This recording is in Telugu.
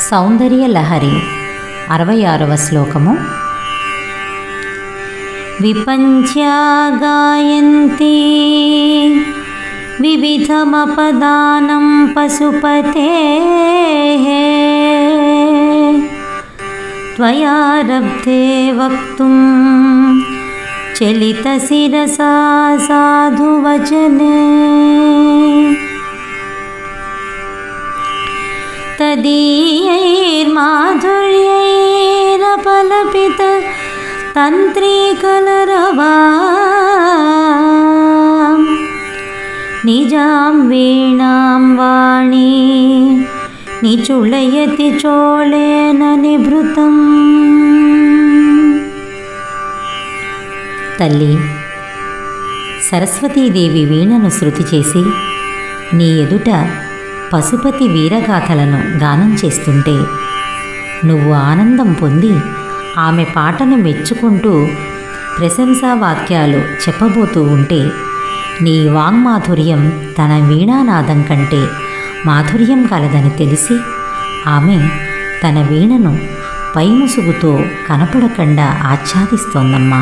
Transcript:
సౌందర్య లహరి అరవై ఆరవ శ్లోకము. విపంచాగాయంతి వివిధమపదానం పశుపతే త్వయారబ్ధే వక్తుం చలితశిరసా సాధువచనే. तदीयैर्माधुर्यैरपलपित तन्त्रीकलरवा निजां वीणां वाणी निचुलयति चोळेन निभृतं తల్లి సరస్వతీదేవి వీణను శృతి చేసి నీ ఎదుట పశుపతి వీరగాథలను గానం చేస్తుంటే నువ్వు ఆనందం పొంది ఆమె పాటను మెచ్చుకుంటూ ప్రశంసా వాక్యాలు చెప్పబోతూ ఉంటే నీ వాంగ్మాధుర్యం తన వీణానాదం కంటే మాధుర్యం కలదని తెలిసి ఆమె తన వీణను పైముసుగుతో కనపడకుండా ఆచ్ఛాదిస్తోందమ్మా.